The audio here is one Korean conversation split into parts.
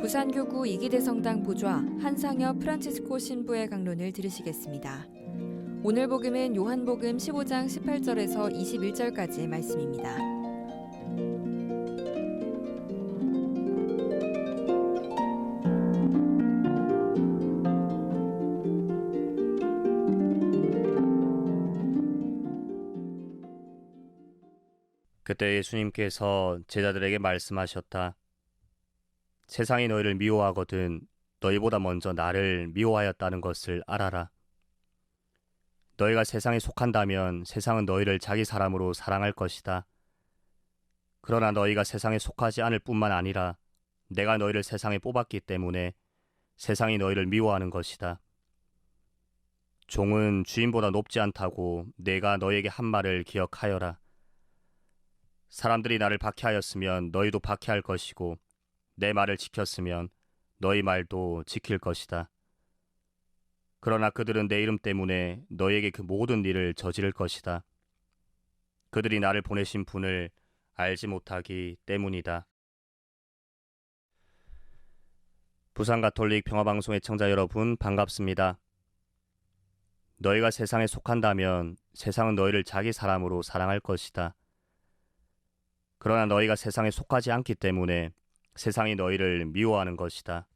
부산교구 이기대 성당 보좌 한상엽 프란치스코 신부의 강론을 들으시겠습니다. 오늘 복음은 요한복음 15장 18절에서 21절까지의 말씀입니다. 그때 예수님께서 제자들에게 말씀하셨다. 세상이 너희를 미워하거든 너희보다 먼저 나를 미워하였다는 것을 알아라. 너희가 세상에 속한다면 세상은 너희를 자기 사람으로 사랑할 것이다. 그러나 너희가 세상에 속하지 않을 뿐만 아니라 내가 너희를 세상에 뽑았기 때문에 세상이 너희를 미워하는 것이다. 종은 주인보다 높지 않다고 내가 너에게 한 말을 기억하여라. 사람들이 나를 박해하였으면 너희도 박해할 것이고 내 말을 지켰으면 너희 말도 지킬 것이다. 그러나 그들은 내 이름 때문에 너희에게 그 모든 일을 저지를 것이다. 그들이 나를 보내신 분을 알지 못하기 때문이다. 부산 가톨릭 평화방송 의 청자 여러분 반갑습니다. 너희가 세상에 속한다면 세상은 너희를 자기 사람으로 사랑할 것이다. 그러나 너희가 세상에 속하지 않기 때문에 세상이 너희를 미워하는 것이다.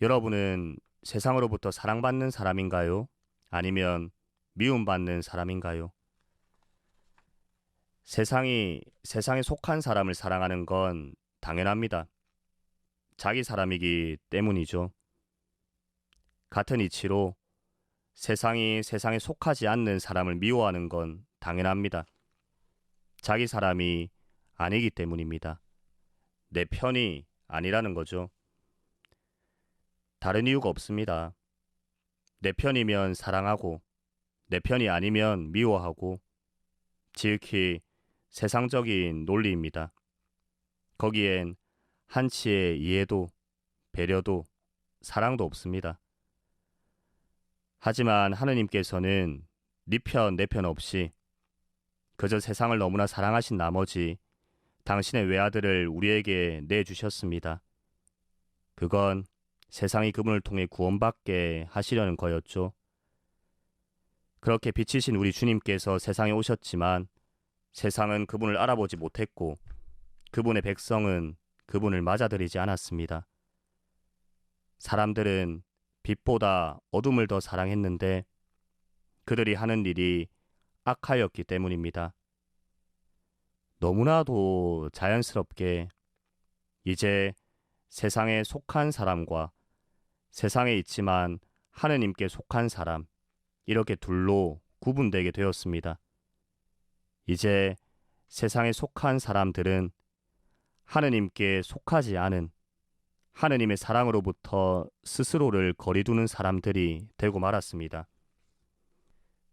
여러분은 세상으로부터 사랑받는 사람인가요? 아니면 미움받는 사람인가요? 세상이 세상에 속한 사람을 사랑하는 건 당연합니다. 자기 사람이기 때문이죠. 같은 이치로 세상이 세상에 속하지 않는 사람을 미워하는 건 당연합니다. 자기 사람이 아니기 때문입니다. 내 편이 아니라는 거죠. 다른 이유가 없습니다. 내 편이면 사랑하고, 내 편이 아니면 미워하고, 지극히 세상적인 논리입니다. 거기엔 한치의 이해도, 배려도, 사랑도 없습니다. 하지만 하느님께서는 네 편, 내 편 없이 그저 세상을 너무나 사랑하신 나머지 당신의 외아들을 우리에게 내주셨습니다. 그건 세상이 그분을 통해 구원받게 하시려는 거였죠. 그렇게 빛이신 우리 주님께서 세상에 오셨지만 세상은 그분을 알아보지 못했고 그분의 백성은 그분을 맞아들이지 않았습니다. 사람들은 빛보다 어둠을 더 사랑했는데 그들이 하는 일이 악하였기 때문입니다. 너무나도 자연스럽게 이제 세상에 속한 사람과 세상에 있지만 하느님께 속한 사람, 이렇게 둘로 구분되게 되었습니다. 이제 세상에 속한 사람들은 하느님께 속하지 않은 하느님의 사랑으로부터 스스로를 거리두는 사람들이 되고 말았습니다.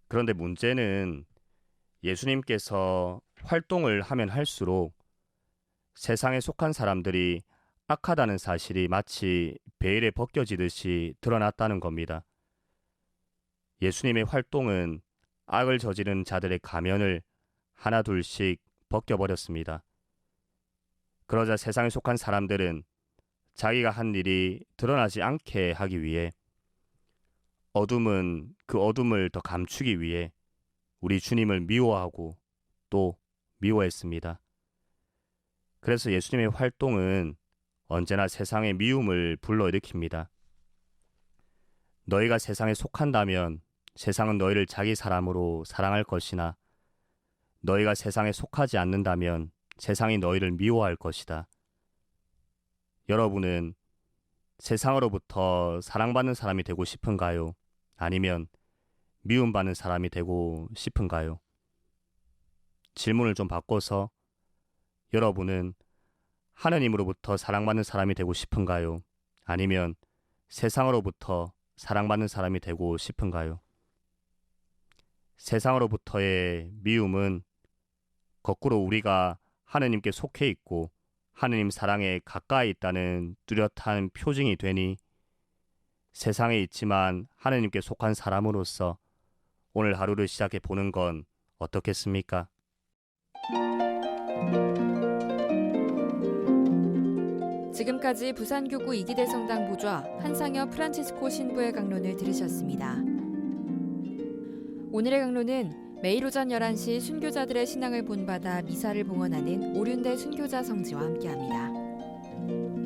그런데 문제는 예수님께서 활동을 하면 할수록 세상에 속한 사람들이 악하다는 사실이 마치 베일에 벗겨지듯이 드러났다는 겁니다. 예수님의 활동은 악을 저지른 자들의 가면을 하나둘씩 벗겨버렸습니다. 그러자 세상에 속한 사람들은 자기가 한 일이 드러나지 않게 하기 위해 어둠은 그 어둠을 더 감추기 위해 우리 주님을 미워하고 또 미워했습니다. 그래서 예수님의 활동은 언제나 세상의 미움을 불러일으킵니다. 너희가 세상에 속한다면 세상은 너희를 자기 사람으로 사랑할 것이나 너희가 세상에 속하지 않는다면 세상이 너희를 미워할 것이다. 여러분은 세상으로부터 사랑받는 사람이 되고 싶은가요? 아니면 미움받는 사람이 되고 싶은가요? 질문을 좀 바꿔서 여러분은 하느님으로부터 사랑받는 사람이 되고 싶은가요? 아니면 세상으로부터 사랑받는 사람이 되고 싶은가요? 세상으로부터의 미움은 거꾸로 우리가 하느님께 속해 있고 하느님 사랑에 가까이 있다는 뚜렷한 표징이 되니 세상에 있지만 하느님께 속한 사람으로서 오늘 하루를 시작해 보는 건 어떻겠습니까? 지금까지 부산교구 이기대 성당 보좌 한상여 프란치스코 신부의 강론을 들으셨습니다. 오늘의 강론은 매일 오전 11시 순교자들의 신앙을 본받아 미사를 봉헌하는 오륜대 순교자 성지와 함께합니다.